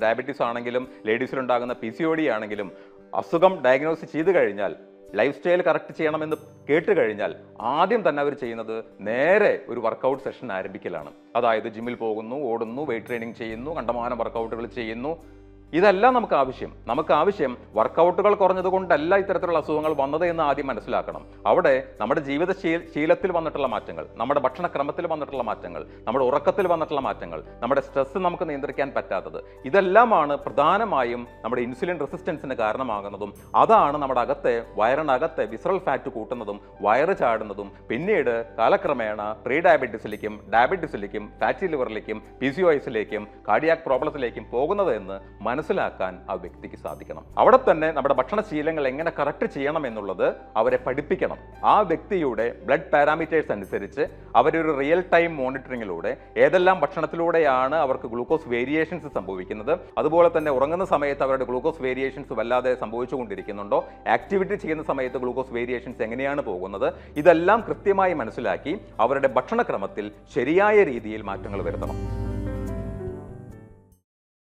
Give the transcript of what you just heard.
Diabetes ആണെങ്കിലും ലേഡീസിലുണ്ടാകുന്ന P C O D ആണെങ്കിലും അസുഖം ഡയഗ്നോസ് ചെയ്ത് കഴിഞ്ഞാൽ ലൈഫ് സ്റ്റൈൽ കറക്റ്റ് ചെയ്യണമെന്ന് കേട്ട് കഴിഞ്ഞാൽ ആദ്യം തന്നെ അവർ ചെയ്യുന്നത് നേരെ ഒരു വർക്കൗട്ട് സെഷൻ ആരംഭിക്കലാണ്. അതായത് ജിമ്മിൽ പോകുന്നു ഓടുന്നു വെയിറ്റ് ട്രെയിനിങ് ചെയ്യുന്നു കണ്ടമാനം വർക്കൗട്ടുകൾ ചെയ്യുന്നു ഇതല്ല നമുക്ക് ആവശ്യം. നമുക്ക് ആവശ്യം വർക്കൗട്ടുകൾ കുറഞ്ഞത് കൊണ്ടല്ല ഇത്തരത്തിലുള്ള അസുഖങ്ങൾ വന്നത് എന്ന് ആദ്യം മനസ്സിലാക്കണം. അവിടെ നമ്മുടെ ജീവിത ശീലത്തിൽ വന്നിട്ടുള്ള മാറ്റങ്ങൾ നമ്മുടെ ഭക്ഷണക്രമത്തിൽ വന്നിട്ടുള്ള മാറ്റങ്ങൾ നമ്മുടെ ഉറക്കത്തിൽ വന്നിട്ടുള്ള മാറ്റങ്ങൾ നമ്മുടെ സ്ട്രെസ് നമുക്ക് നിയന്ത്രിക്കാൻ പറ്റാത്തത്. ഇതെല്ലാമാണ് പ്രധാനമായും നമ്മുടെ ഇൻസുലിൻ റെസിസ്റ്റൻസിന് കാരണമാകുന്നതും അതാണ് നമ്മുടെ അകത്തെ വയറിനകത്തെ വിസറൽ ഫാറ്റ് കൂട്ടുന്നതും വയറ് ചാടുന്നതും പിന്നീട് കാലക്രമേണ പ്രീ ഡയബറ്റീസിലേക്കും ഡയബറ്റീസിലേക്കും ഫാറ്റി ലിവറിലേക്കും പി സി ഒസിലേക്കും കാർഡിയാക് പ്രോബ്ലത്തിലേക്കും പോകുന്നത് എന്ന് മനസ്സിലാക്കാൻ ആ വ്യക്തിക്ക് സാധിക്കണം. അവിടെ തന്നെ നമ്മുടെ ഭക്ഷണശീലങ്ങൾ എങ്ങനെ കറക്റ്റ് ചെയ്യണം എന്നുള്ളത് അവരെ പഠിപ്പിക്കണം. ആ വ്യക്തിയുടെ ബ്ലഡ് പാരാമീറ്റേഴ്സ് അനുസരിച്ച് അവരൊരു റിയൽ ടൈം മോണിറ്ററിങ്ങിലൂടെ ഏതെല്ലാം ഭക്ഷണത്തിലൂടെയാണ് അവർക്ക് ഗ്ലൂക്കോസ് വേരിയേഷൻസ് സംഭവിക്കുന്നത് അതുപോലെ തന്നെ ഉറങ്ങുന്ന സമയത്ത് അവരുടെ ഗ്ലൂക്കോസ് വേരിയേഷൻസ് വല്ലാതെ സംഭവിച്ചുകൊണ്ടിരിക്കുന്നുണ്ടോ ആക്ടിവിറ്റി ചെയ്യുന്ന സമയത്ത് ഗ്ലൂക്കോസ് വേരിയേഷൻസ് എങ്ങനെയാണ് പോകുന്നത് ഇതെല്ലാം കൃത്യമായി മനസ്സിലാക്കി അവരുടെ ഭക്ഷണക്രമത്തിൽ ശരിയായ രീതിയിൽ മാറ്റങ്ങൾ വരുത്തണം.